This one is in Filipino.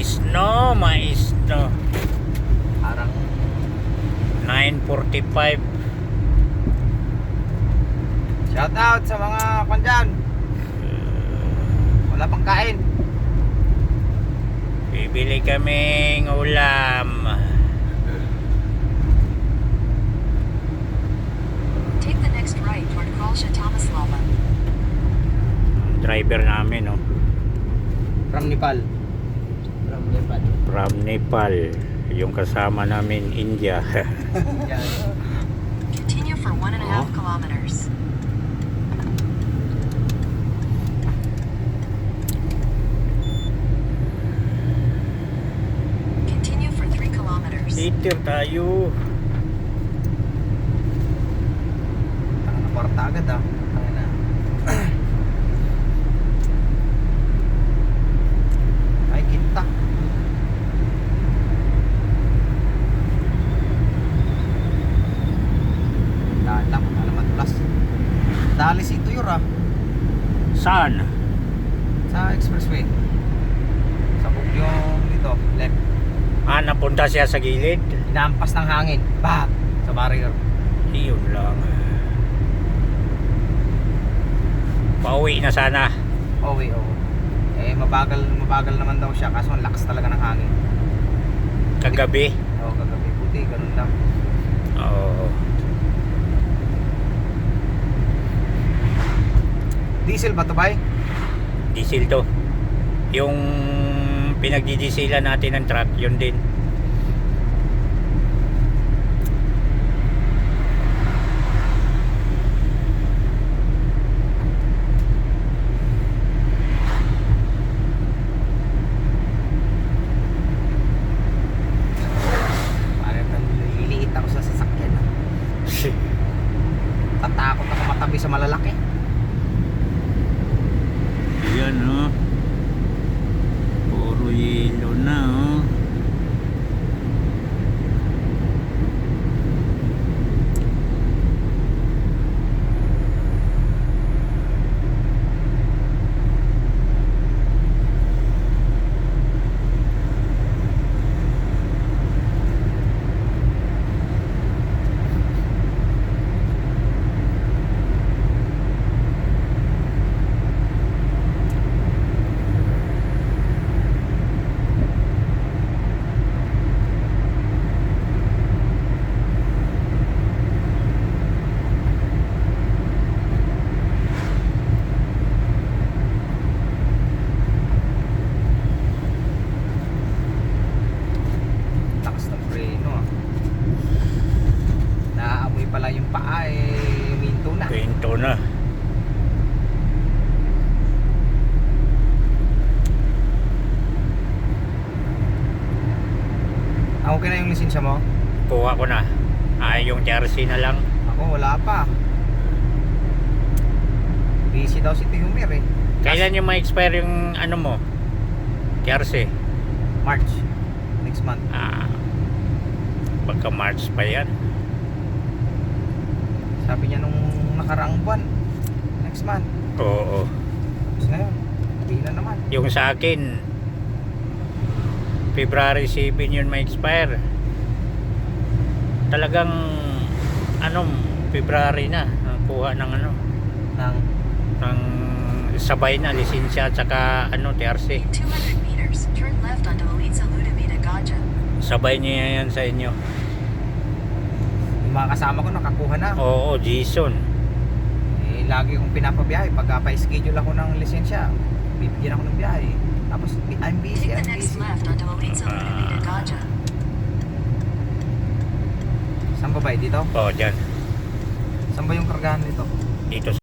Mais no, mais no. Parang 9.45. shout out sa mga kwan dyan. Wala pang kain. Bibili kaming ulam. Take the next right toward Kralsha Tomislava. Driver namin, no. From Nepal. From Nepal. Yung kasama namin, India. Continue for one and a half kilometers. Continue for three kilometers. Later tayo. Taka na kwarta agad ah. Taka na. Ay, kita. Daan lang, alamat plus. Dali si Tuyur ah. Saan? Sa expressway. Sa yung dito, left. Ah, napunta siya sa gilid. Inampas ng hangin. Bah! Sa barrier. Iyon lang. Pauwi na sana. Oh, wait, oh. Eh, mabagal, mabagal naman daw siya kaso ang lakas talaga ng hangin. Kagabi. Oo, kagabi. Buti, ganun lang. Oo. Diesel ba to, bay? Diesel to. Yung pinagdidisilan natin ng truck, yun din. Parang naliliit ako sa sasakyan. ah. Tatakot ako matabi sa malalaki. Yan oh. Puro yelo na oh. Lakas ng preno ah. Naaamoy pala yung paa eh. Minto na. Pinto na. Ah, okay na yung lisensya mo? Kuha ko na. Ay, yung jersey na lang. Ako wala pa. Busy daw si Tihumir eh. Kailan yung ma-expire yung ano mo? Jersey. March. Next month. Ah, baka March pa yan. Sabi niya nung nakaraang buwan. Next month. Oo. Tapos ngayon. Hindi na naman. Yung sa akin, February 7 yun ma-expire. Talagang, ano, February na. ang Kuha ng ano, Nang ng sabay na lisensya at saka ano, TRC. In 200 meters, turn left onto Elitsa Ludovita Gaja. Sabay niya yan sa inyo. yung mga kasama ko nakakuha na. Oo, Jason. Eh, lagi kong pinapabiyahe. Pagka pa-schedule ako ng lisensya, bibigyan ako ng biyahe. Tapos, I'm busy, Take I'm the next busy. left onto Elitsa Ludovita Gaja. Saan ba ba? Dito? Oo, dyan. Saan ba yung kargahan dito? Dito